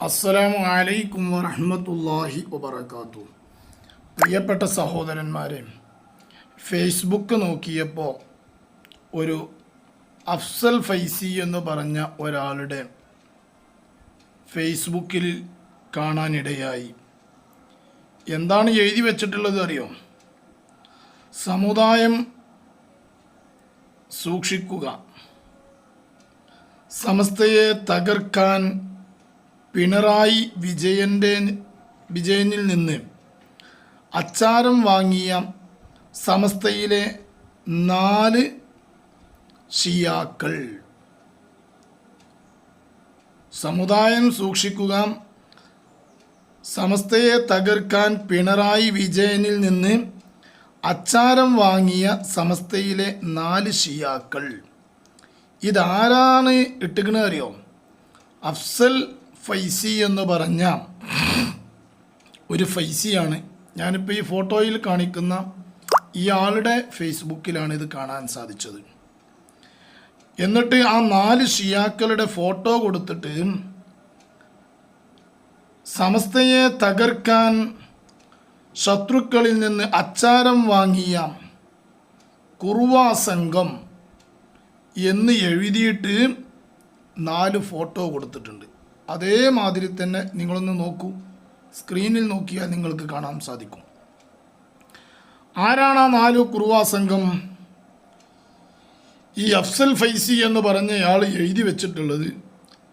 അസ്സലാമു അലൈക്കും വറഹ്മത്തുള്ളാഹി വബർക്കാത്തു പ്രിയപ്പെട്ട സഹോദരന്മാരെ ഫേസ്ബുക്ക് നോക്കിയപ്പോൾ ഒരു അഫ്സൽ ഫൈസി എന്ന് പറഞ്ഞ ഒരാളുടെ ഫേസ്ബുക്കിൽ കാണാനിടയായി. എന്താണ് എഴുതി വച്ചിട്ടുള്ളത് അറിയോ? സമുദായം സൂക്ഷിക്കുക. സമസ്തയെ തകർക്കാൻ പിണറായി വിജയന്റെ വിജയനിൽ നിന്ന് അച്ചാരം വാങ്ങിയ സമസ്തയിലെ നാല് ഷിയാക്കൾ. സമുദായം സൂക്ഷിക്കുക. സമസ്തയെ തകർക്കാൻ പിണറായി വിജയനിൽ നിന്ന് അച്ചാരം വാങ്ങിയ സമസ്തയിലെ നാല് ഷിയാക്കൾ. ഇതാരാണ് ഇട്ടുകണ അറിയോ? അഫ്സൽ ഫൈസി എന്ന് പറഞ്ഞ ഒരു ഫൈസിയാണ്. ഞാനിപ്പോൾ ഈ ഫോട്ടോയിൽ കാണിക്കുന്ന ഇയാളുടെ ഫേസ്ബുക്കിലാണ് ഇത് കാണാൻ സാധിച്ചത്. എന്നിട്ട് ആ നാല് ഷിയാക്കളുടെ ഫോട്ടോ കൊടുത്തിട്ട് സമസ്തയെ തകർക്കാൻ ശത്രുക്കളിൽ നിന്ന് അച്ചാരം വാങ്ങിയ കുറുവാ സംഘം എന്ന് എഴുതിയിട്ട് നാല് ഫോട്ടോ കൊടുത്തിട്ടുണ്ട്. അതേമാതിരി തന്നെ നിങ്ങളൊന്ന് നോക്കൂ. സ്ക്രീനിൽ നോക്കിയാൽ നിങ്ങൾക്ക് കാണാൻ സാധിക്കും. ആരാണ് ആ നാല് കുറുവാ സംഘം? ഈ അഫ്സൽ ഫൈസി എന്ന് പറഞ്ഞയാൾ എഴുതി വെച്ചിട്ടുള്ളത്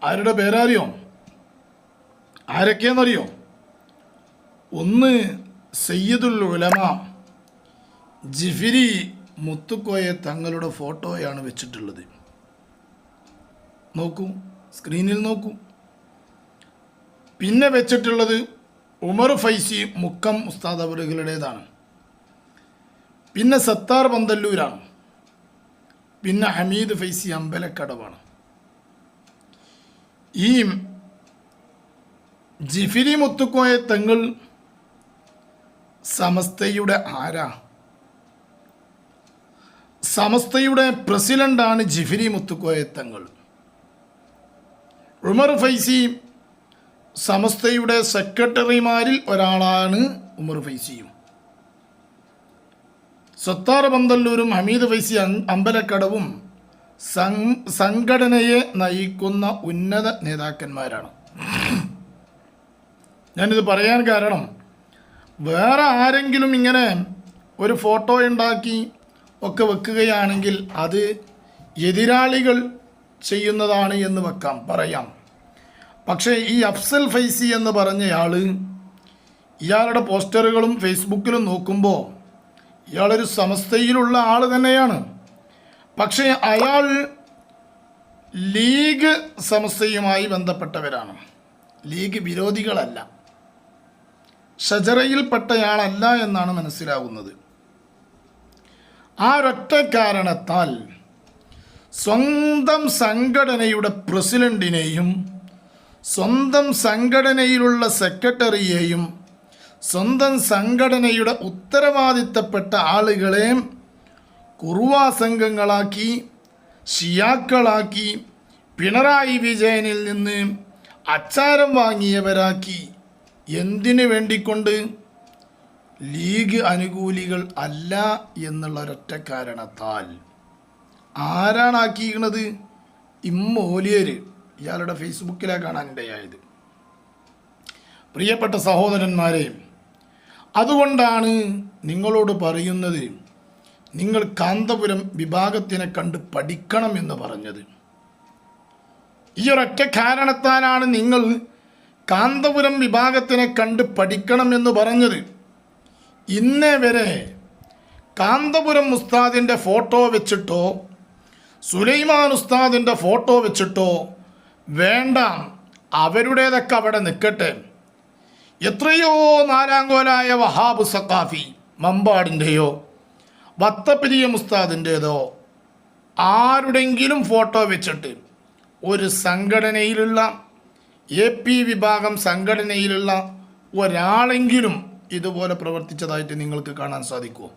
ആരുടെ പേരറിയോ? ആരൊക്കെയെന്നറിയോ? ഒന്ന് സയ്യിദുൽ ഉലമ ജിഫിരി മുത്തുക്കോയ തങ്ങളുടെ ഫോട്ടോയാണ് വെച്ചിട്ടുള്ളത്. നോക്കൂ സ്ക്രീനിൽ നോക്കൂ. പിന്നെ വെച്ചിട്ടുള്ളത് ഉമർ ഫൈസി മുക്കം ഉസ്താദ് അവരുകളുടേതാണ് പിന്നെ സത്താർ പന്തല്ലൂരാണ്. പിന്നെ ഹമീദ് ഫൈസി അമ്പലക്കടവാണ്. ഈ ജിഫിരി മുത്തുക്കോയ തങ്ങൾ സമസ്തയുടെ ആരാ? സമസ്തയുടെ പ്രസിഡന്റാണ് ജിഫിരി മുത്തുക്കോയ തങ്ങൾ. ഉമർ ഫൈസി സമസ്തയുടെ സെക്രട്ടറിമാരിൽ ഒരാളാണ് ഉമർ ഫൈസിയും. സത്താർ പന്തല്ലൂരും ഹമീദ് ഫൈസി അമ്പലക്കടവും സംഘടനയെ നയിക്കുന്ന ഉന്നത നേതാക്കന്മാരാണ്. ഞാനിത് പറയാൻ കാരണം വേറെ ആരെങ്കിലും ഇങ്ങനെ ഒരു ഫോട്ടോ ഉണ്ടാക്കി ഒക്കെ വെക്കുകയാണെങ്കിൽ അത് എതിരാളികൾ ചെയ്യുന്നതാണ് എന്ന് വെക്കാം പറയാം. പക്ഷേ ഈ അഫ്സൽ ഫൈസി എന്ന് പറഞ്ഞയാൾ ഇയാളുടെ പോസ്റ്ററുകളും ഫേസ്ബുക്കിലും നോക്കുമ്പോൾ ഇയാളൊരു സമസ്തയിലുള്ള ആൾ തന്നെയാണ്. പക്ഷേ അയാൾ ലീഗ് സമസ്തയുമായി ബന്ധപ്പെട്ടവരാണ്. ലീഗ് വിരോധികളല്ല. ഷജറയിൽപ്പെട്ടയാളല്ല എന്നാണ് മനസ്സിലാകുന്നത് ആ ഒരൊറ്റ കാരണത്താൽ സ്വന്തം സംഘടനയുടെ പ്രസിഡന്റിനെയും സ്വന്തം സംഘടനയിലുള്ള സെക്രട്ടറിയെയും സ്വന്തം സംഘടനയുടെ ഉത്തരവാദിത്തപ്പെട്ട ആളുകളെ കുറുവാ സംഘങ്ങളാക്കി ഷിയാക്കളാക്കി പിണറായി വിജയനിൽ നിന്ന് അച്ചാരം വാങ്ങിയവരാക്കി. എന്തിനു വേണ്ടിക്കൊണ്ട്? ലീഗ് അനുകൂലികൾ അല്ല എന്നുള്ള ഒരൊറ്റ കാരണത്താൽ. ആരാണാക്കിയിരിക്കുന്നത് ഇമ്മോലിയർ ഇയാളുടെ ഫേസ്ബുക്കിലാണ് കാണാനിടയായത്. പ്രിയപ്പെട്ട സഹോദരന്മാരെ അതുകൊണ്ടാണ് നിങ്ങളോട് പറയുന്നത് നിങ്ങൾ കാന്തപുരം വിഭാഗത്തിനെ കണ്ട് പഠിക്കണം എന്ന് പറഞ്ഞത്. ഈ ഒരൊറ്റ കാരണത്താലാണ് നിങ്ങൾ കാന്തപുരം വിഭാഗത്തിനെ കണ്ട് പഠിക്കണം എന്ന് പറഞ്ഞത്. ഇന്നേ വരെ കാന്തപുരം ഉസ്താദിന്റെ ഫോട്ടോ വെച്ചിട്ടോ സുലൈമാൻ ഉസ്താദിന്റെ ഫോട്ടോ വെച്ചിട്ടോ വേണ്ട അവരുടേതൊക്കെ അവിടെ നിൽക്കട്ടെ എത്രയോ നാലാങ്കോലായ വഹാബ് സക്കാഫി മമ്പാടിന്റെയോ വത്തപ്പിരിയ മുസ്താദിന്റേതോ ആരുടെങ്കിലും ഫോട്ടോ വെച്ചിട്ട് ഒരു സംഘടനയിലുള്ള എ പി വിഭാഗം സംഘടനയിലുള്ള ഒരാളെങ്കിലും ഇതുപോലെ പ്രവർത്തിച്ചതായിട്ട് നിങ്ങൾക്ക് കാണാൻ സാധിക്കുമോ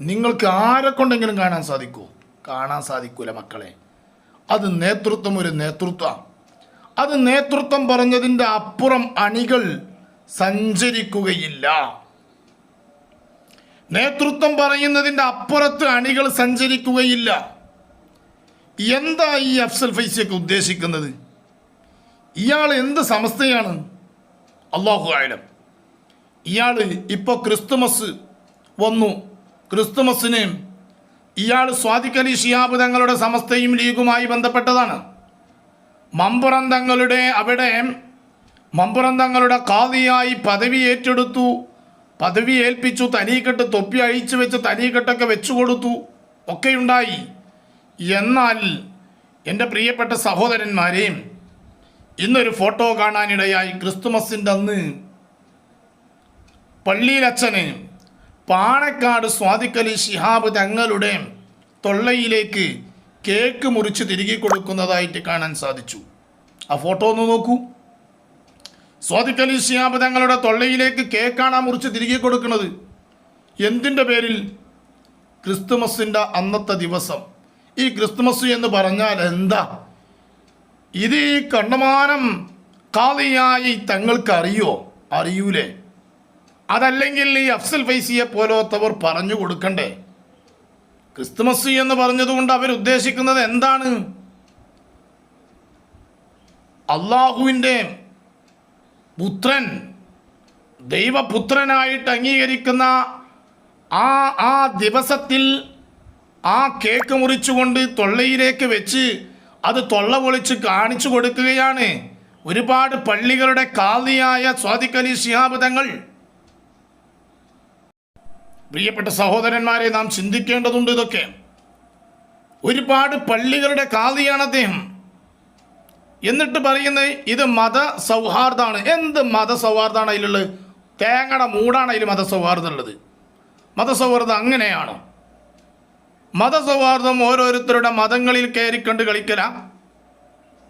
നിങ്ങൾക്ക് ആരെ കൊണ്ടെങ്കിലും കാണാൻ സാധിക്കുമോ കാണാൻ സാധിക്കൂല മക്കളെ. അത് നേതൃത്വം ഒരു നേതൃത്വമാണ് അത് നേതൃത്വം പറഞ്ഞതിന്റെ അപ്പുറം അണികൾ സഞ്ചരിക്കുകയില്ല. നേതൃത്വം പറയുന്നതിന്റെ അപ്പുറത്ത് അണികൾ സഞ്ചരിക്കുകയില്ല. എന്താ ഈ അഫ്സൽ ഫൈസിയൊക്കെ ഉദ്ദേശിക്കുന്നത്? ഇയാൾ എന്ത് സമസ്തയാണ്? അള്ളാഹു ആയാലും ഇയാൾ ഇപ്പോൾ ക്രിസ്തുമസ് വന്നു. ക്രിസ്തുമസിന് ഇയാൾ സ്വാദിഖലി ഷിയാബ് തങ്ങളുടെ സമസ്തയും ലീഗുമായി ബന്ധപ്പെട്ടതാണ്. മമ്പുറം തങ്ങളുടെ അവിടെ മമ്പുറം തങ്ങളുടെ കാതിയായി പദവി ഏറ്റെടുത്തു പദവി ഏൽപ്പിച്ചു തനീക്കെട്ട് തൊപ്പി അഴിച്ചു വെച്ച് തനീക്കെട്ടൊക്കെ വെച്ചു കൊടുത്തു ഒക്കെയുണ്ടായി. എന്നാൽ എന്റെ പ്രിയപ്പെട്ട സഹോദരന്മാരെയും ഇന്നൊരു ഫോട്ടോ കാണാനിടയായി ക്രിസ്തുമസിന്റെ അന്ന് പള്ളിയിലച്ഛന് പാണക്കാട് സ്വാദിക്കലി ശിഹാബ് തങ്ങളുടെ തൊള്ളയിലേക്ക് കേക്ക് മുറിച്ച് തിരികെ കൊടുക്കുന്നതായിട്ട് കാണാൻ സാധിച്ചു. ആ ഫോട്ടോ ഒന്ന് നോക്കൂ. സ്വാദിക്കലി ശിഹാബ് തങ്ങളുടെ തൊള്ളയിലേക്ക് കേക്കാണ് ആ മുറിച്ച് തിരികെ കൊടുക്കുന്നത്. എന്തിന്റെ പേരിൽ? ക്രിസ്തുമസിന്റെ അന്നത്തെ ദിവസം. ഈ ക്രിസ്തുമസ് എന്ന് പറഞ്ഞാൽ എന്താ? ഇത് ഈ കണ്ണമാനം കാളിയായി തങ്ങൾക്ക് അറിയോ അറിയൂലേ? അതല്ലെങ്കിൽ ഈ അഫ്സൽ ഫൈസിയെ പോലത്തവർ പറഞ്ഞു കൊടുക്കണ്ടേ? ക്രിസ്തുമസ് എന്ന് പറഞ്ഞതുകൊണ്ട് അവർ ഉദ്ദേശിക്കുന്നത് എന്താണ്? അള്ളാഹുവിന്റെ പുത്രൻ ദൈവപുത്രനായിട്ട് അംഗീകരിക്കുന്ന ആ ആ ദിവസത്തിൽ ആ കേക്ക് മുറിച്ചുകൊണ്ട് തൊള്ളയിലേക്ക് വെച്ച് അത് തൊള്ള പൊളിച്ച് കാണിച്ചു കൊടുക്കുകയാണ്. ഒരുപാട് പള്ളികളുടെ കാതിയായ സ്വാദിഖലി ശിഹാബ് തങ്ങൾ പ്രിയപ്പെട്ട സഹോദരന്മാരെ നാം ചിന്തിക്കേണ്ടതുണ്ട് ഇതൊക്കെ. ഒരുപാട് പള്ളികളുടെ കാതിയാണ് അദ്ദേഹം. എന്നിട്ട് പറയുന്നത് ഇത് മത സൗഹാർദ്ദമാണ്. എന്ത് മത സൗഹാർദ്ദമാണ് അതിലുള്ളത്? തേങ്ങയുടെ മൂടാണ് അതിൽ മതസൗഹാർദ്ദം ഉള്ളത്. മതസൗഹാർദ്ദം അങ്ങനെയാണോ. മതസൗഹാർദ്ദം ഓരോരുത്തരുടെ മതങ്ങളിൽ കയറിക്കണ്ട് കളിക്കല.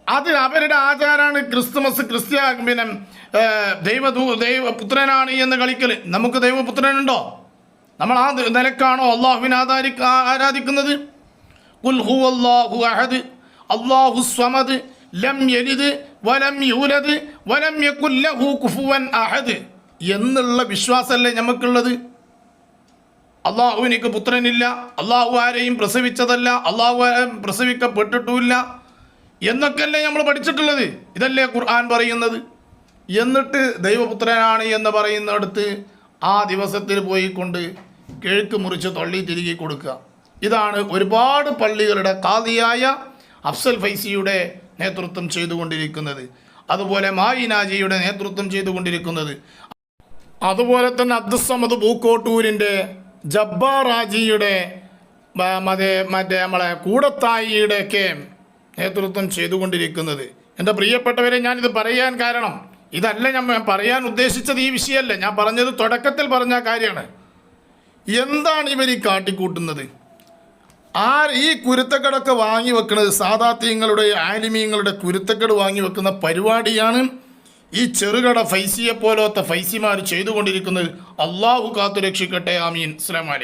അത് അവരുടെ ആചാരമാണ് ക്രിസ്തുമസ് ക്രിസ്ത്യ പിന്നെ ദൈവദൂ ദൈവപുത്രനാണ് എന്ന് കളിക്കൽ നമുക്ക് ദൈവപുത്രനുണ്ടോ? നമ്മൾ ആ നിലക്കാണോ അള്ളാഹുവിനെ ആധാരി ആരാധിക്കുന്നത്? ഖുൽ ഹുവല്ലാഹു അഹദ്. അല്ലാഹു സ്വമദ്. ലം യലിദ് വലം യൂലദ് വലം യകുല്ലഹു കുഫുവൻ അഹദ്. എന്നുള്ള വിശ്വാസമല്ലേ നമുക്കുള്ളത് അള്ളാഹുവിനിക്ക് പുത്രനില്ല. അള്ളാഹു ആരെയും പ്രസവിച്ചതല്ല. അള്ളാഹു പ്രസവിക്കപ്പെട്ടിട്ടുമില്ല. എന്നൊക്കെയല്ലേ നമ്മൾ പഠിച്ചിട്ടുള്ളത്? ഇതല്ലേ ഖുർആൻ പറയുന്നത്? എന്നിട്ട് ദൈവപുത്രനാണ് എന്ന് പറയുന്നിടത്ത് ആ ദിവസത്തിൽ പോയിക്കൊണ്ട് കിഴക്ക് മുറിച്ച് തള്ളി തിരികെ കൊടുക്കുക. ഇതാണ് ഒരുപാട് പള്ളികളുടെ കാതിയായ അഫ്സൽ ഫൈസിയുടെ നേതൃത്വം ചെയ്തുകൊണ്ടിരിക്കുന്നത്. അതുപോലെ മായിനാജിയുടെ നേതൃത്വം ചെയ്തുകൊണ്ടിരിക്കുന്നത്. അതുപോലെ തന്നെ അബ്ദുസമദ് പൂക്കോട്ടൂരിന്റെ ജബ്ബാറാജിയുടെ മ- മറ്റേ മറ്റേ നമ്മളെ കൂടത്തായിയുടെയൊക്കെ നേതൃത്വം ചെയ്തുകൊണ്ടിരിക്കുന്നത്. എന്റെ പ്രിയപ്പെട്ടവരെ ഞാനിത് പറയാൻ കാരണം ഇതല്ല ഞാൻ പറയാൻ ഉദ്ദേശിച്ചത് ഈ വിഷയമല്ല ഞാൻ പറഞ്ഞത് തുടക്കത്തിൽ പറഞ്ഞ കാര്യമാണ്. എന്താണ് ഇവർ ഈ കാട്ടിക്കൂട്ടുന്നത്? ആ ഈ കുരുത്തക്കടൊക്കെ വാങ്ങി വെക്കുന്നത് സാധാത്യങ്ങളുടെ ആലിമീങ്ങളുടെ കുരുത്തക്കട് വാങ്ങി വെക്കുന്ന പരിപാടിയാണ് ഈ ചെറുകട ഫൈസിയെ പോലത്തെ ഫൈസിമാർ ചെയ്തുകൊണ്ടിരിക്കുന്നത്. അള്ളാഹു കാത്തു രക്ഷിക്കട്ടെ ആമീൻ അലൈക്കും.